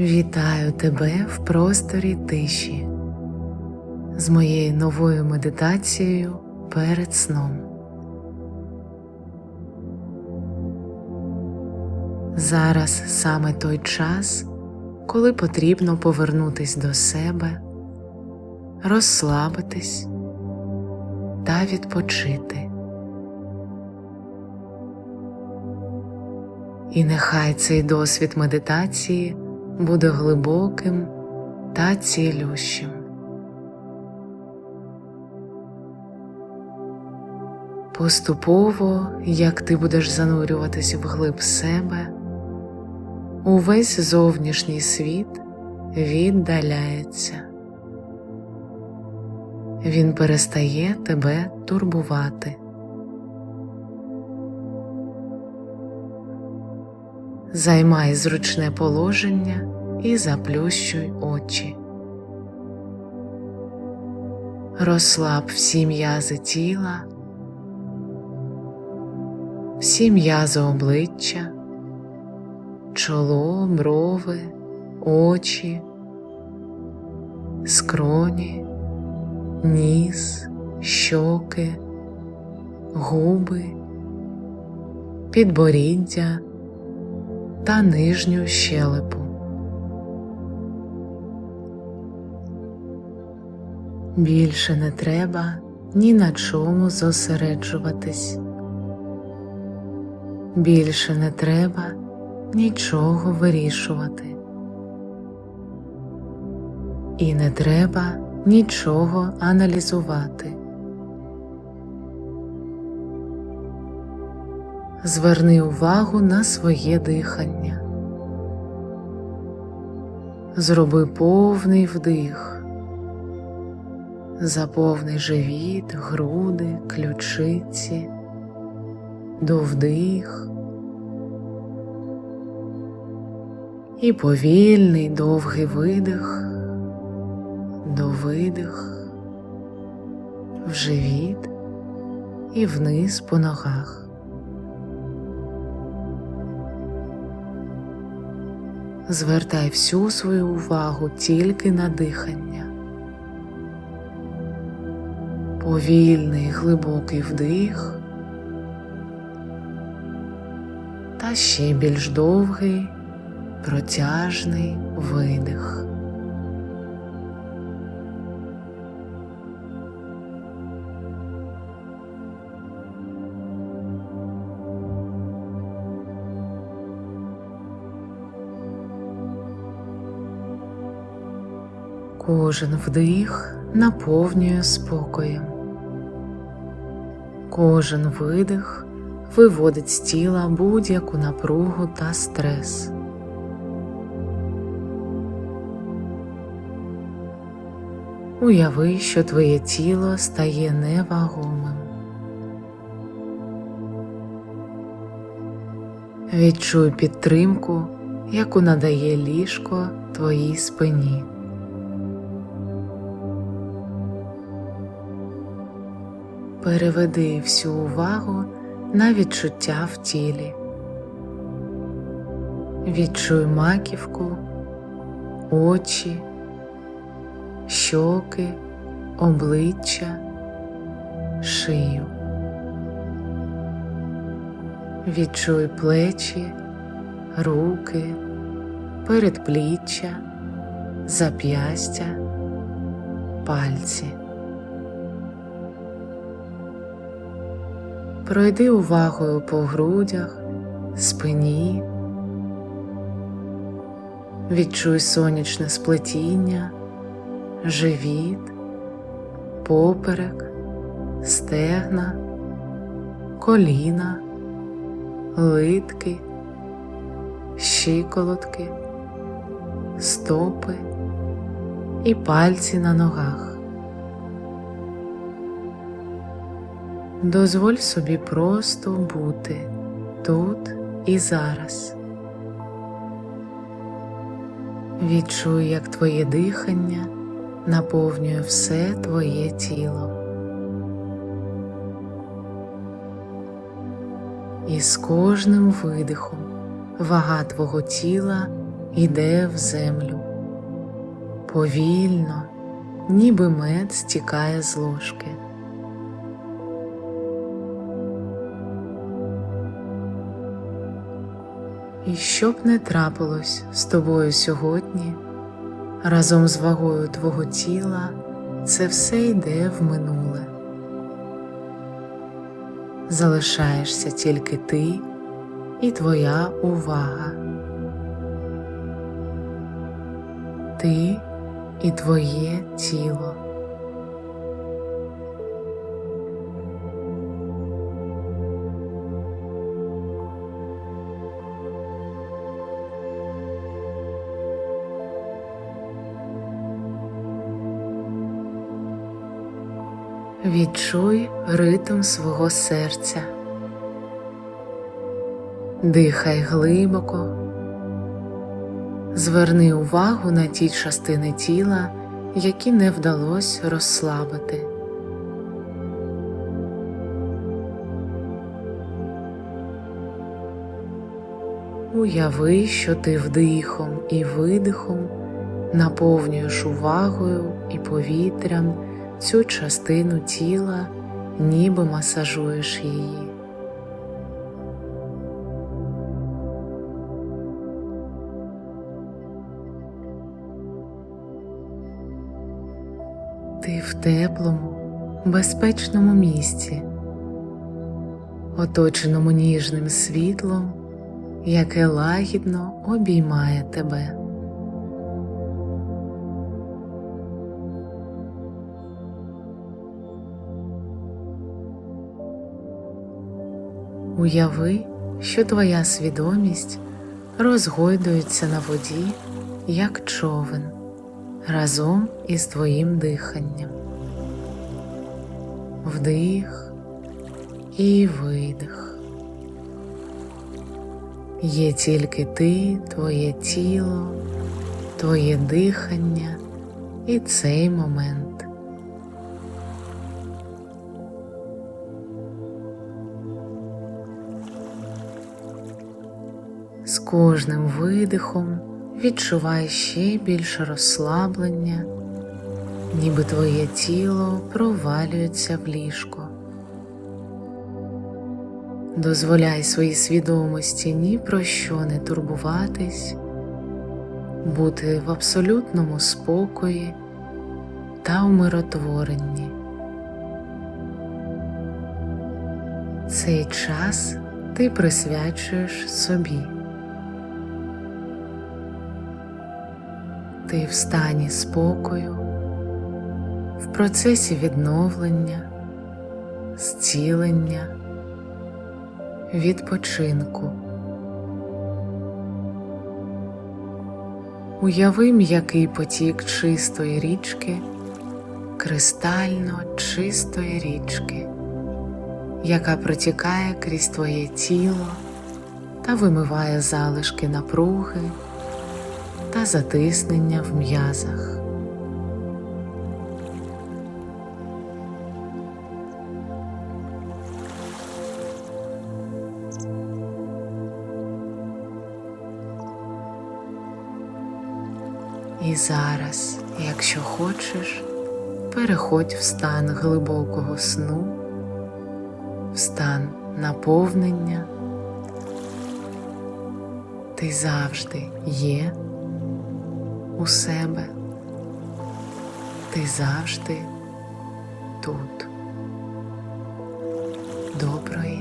Вітаю тебе в просторі тиші з моєю новою медитацією перед сном. Зараз саме той час, коли потрібно повернутись до себе, розслабитись та відпочити. І нехай цей досвід медитації буде глибоким та цілющим. Поступово, як ти будеш занурюватись вглиб себе, увесь зовнішній світ віддаляється. Він перестає тебе турбувати. Займай зручне положення і заплющуй очі. Розслаб всі м'язи тіла, всі м'язи обличчя, чоло, брови, очі, скроні, ніс, щоки, губи, підборіддя та нижню щелепу. Більше не треба ні на чому зосереджуватись. Більше не треба нічого вирішувати. І не треба нічого аналізувати. Зверни увагу на своє дихання. Зроби повний вдих. Заповни живіт, груди, ключиці, довдих і повільний довгий видих, довидих в живіт і вниз по ногах. Звертай всю свою увагу тільки на дихання. Повільний глибокий вдих та ще більш довгий протяжний видих. Кожен вдих наповнює спокоєм. Кожен видих виводить з тіла будь-яку напругу та стрес. Уяви, що твоє тіло стає невагомим. Відчуй підтримку, яку надає ліжко твоїй спині. Переведи всю увагу на відчуття в тілі. Відчуй маківку, очі, щоки, обличчя, шию. Відчуй плечі, руки, передпліччя, зап'ястя, пальці. Пройди увагою по грудях, спині, відчуй сонячне сплетіння, живіт, поперек, стегна, коліна, литки, щиколотки, стопи і пальці на ногах. Дозволь собі просто бути тут і зараз. Відчуй, як твоє дихання наповнює все твоє тіло. І з кожним видихом вага твого тіла іде в землю. Повільно, ніби мед стікає з ложки. І що б не трапилось з тобою сьогодні, разом з вагою твого тіла це все йде в минуле. Залишаєшся тільки ти і твоя увага. Ти і твоє тіло. Відчуй ритм свого серця. Дихай глибоко, зверни увагу на ті частини тіла, які не вдалося розслабити. Уяви, що ти вдихом і видихом наповнюєш увагою і повітрям цю частину тіла, ніби масажуєш її. Ти в теплому, безпечному місці, оточеному ніжним світлом, яке лагідно обіймає тебе. Уяви, що твоя свідомість розгойдується на воді, як човен, разом із твоїм диханням. Вдих і видих. Є тільки ти, твоє тіло, твоє дихання і цей момент. З кожним видихом відчувай ще більше розслаблення, ніби твоє тіло провалюється в ліжко. Дозволяй своїй свідомості ні про що не турбуватись, бути в абсолютному спокої та умиротворенні. Цей час ти присвячуєш собі. Ти в стані спокою, в процесі відновлення, зцілення, відпочинку. Уяви м'який потік чистої річки, кристально чистої річки, яка протікає крізь твоє тіло та вимиває залишки напруги та затиснення в м'язах. І зараз, якщо хочеш, переходь в стан глибокого сну, в стан наповнення. Ти завжди є у себе, ти завжди тут. Доброї